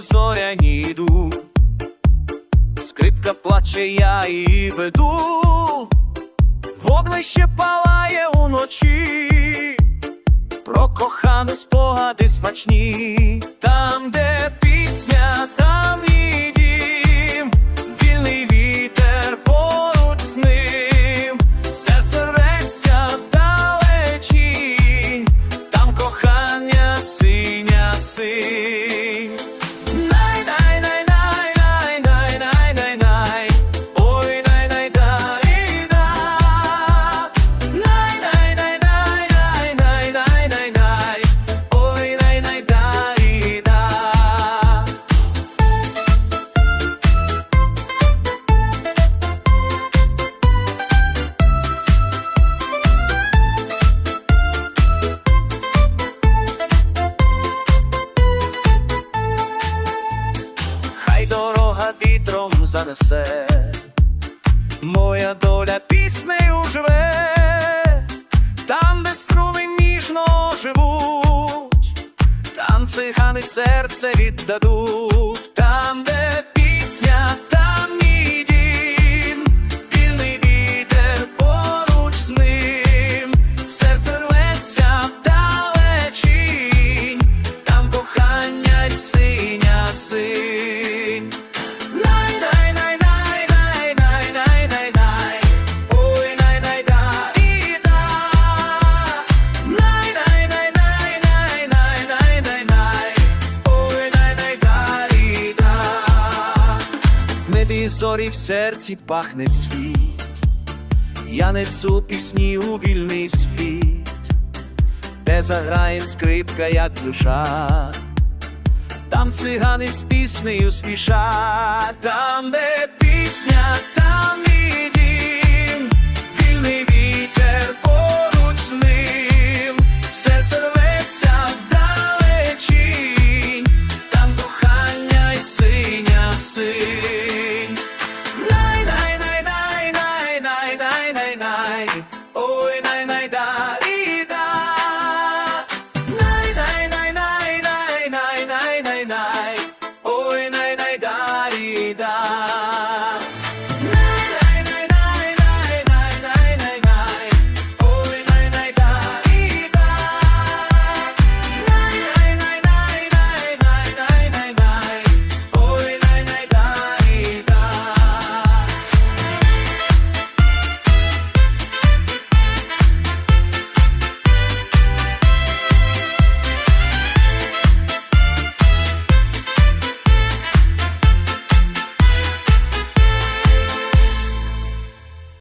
зоряні йду, скрипка плаче, я її веду, вогнище палає уночі, про кохану спогади смачні, там, де пісня, там і дім, вільний вітер поруч з ним, серце рветься вдалечінь, там кохання синя синь. Занесе, моя доля піснею живе, там, де струми ніжно живуть, там цигани серце віддадуть, там, де зорі в серці пахне цвіт. Я несу пісні у вільний світ Де заграє скрипка, як душа. Там цигани з піснею спішать, life.